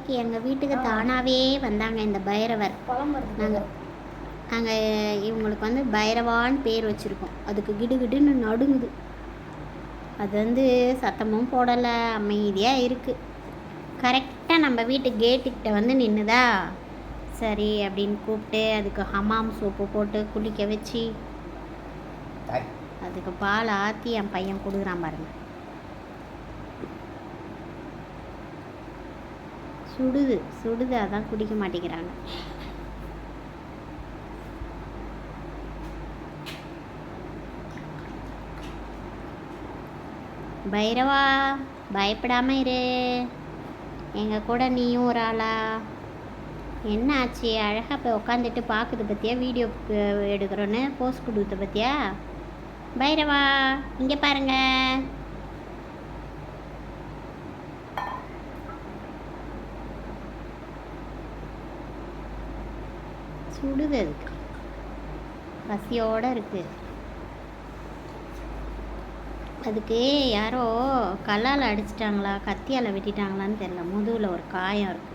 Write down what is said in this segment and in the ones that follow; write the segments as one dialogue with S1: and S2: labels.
S1: இன்னைக்கு எங்கள் வீட்டுக்கு தானாகவே வந்தாங்க இந்த பைரவர். நாங்கள் நாங்கள் இவங்களுக்கு வந்து பைரவான்னு பேர் வச்சுருக்கோம். அதுக்கு கிடுகிடுன்னு நடுங்குது. அது வந்து சத்தமும் போடலை அமைதியாக இருக்குது கரெக்டாக நம்ம வீட்டு கேட்டுக்கிட்ட வந்து நின்றுதா சரி அப்படின்னு கூப்பிட்டு அதுக்கு ஹமாம் சோப்பு போட்டு குளிக்க வச்சு அதுக்கு பால் ஆற்றி என் பையன் கொடுக்குறான் பாருங்க. சுடுது சுடுது அதான் குடிக்க மாட்டேங்கிறாங்க. பைரவா பயப்படாம இரு. எங்கள் கூட நீயும் ஒரு ஆளா? என்ன ஆச்சு? அழகாக போய் உட்காந்துட்டு பார்க்குது பற்றியா வீடியோ எடுக்கிறோன்னு போஸ்ட் கொடுத்த பற்றியா பைரவா இங்கே பாருங்க. சுடுது அதுக்கு பசியோட இருக்கு அதுக்கு யாரோ கல்லால் அடிச்சிட்டாங்களா கத்தியால் வெட்டிட்டாங்களான்னு தெரியல. முதுகில் ஒரு காயம் இருக்கு.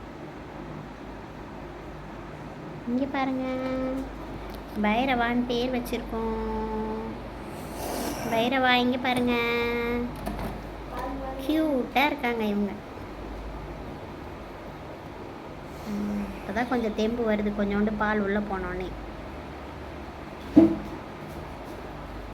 S1: இங்கே பாருங்க. பைரவான்னு பேர் வச்சுருக்கோம். பைரவா இங்கே பாருங்க. க்யூட்டாக இருக்காங்க இவங்க. அப்போ தான் கொஞ்சம் தெம்பு வருது. கொஞ்சோண்டு பால் உள்ளே போனோடனே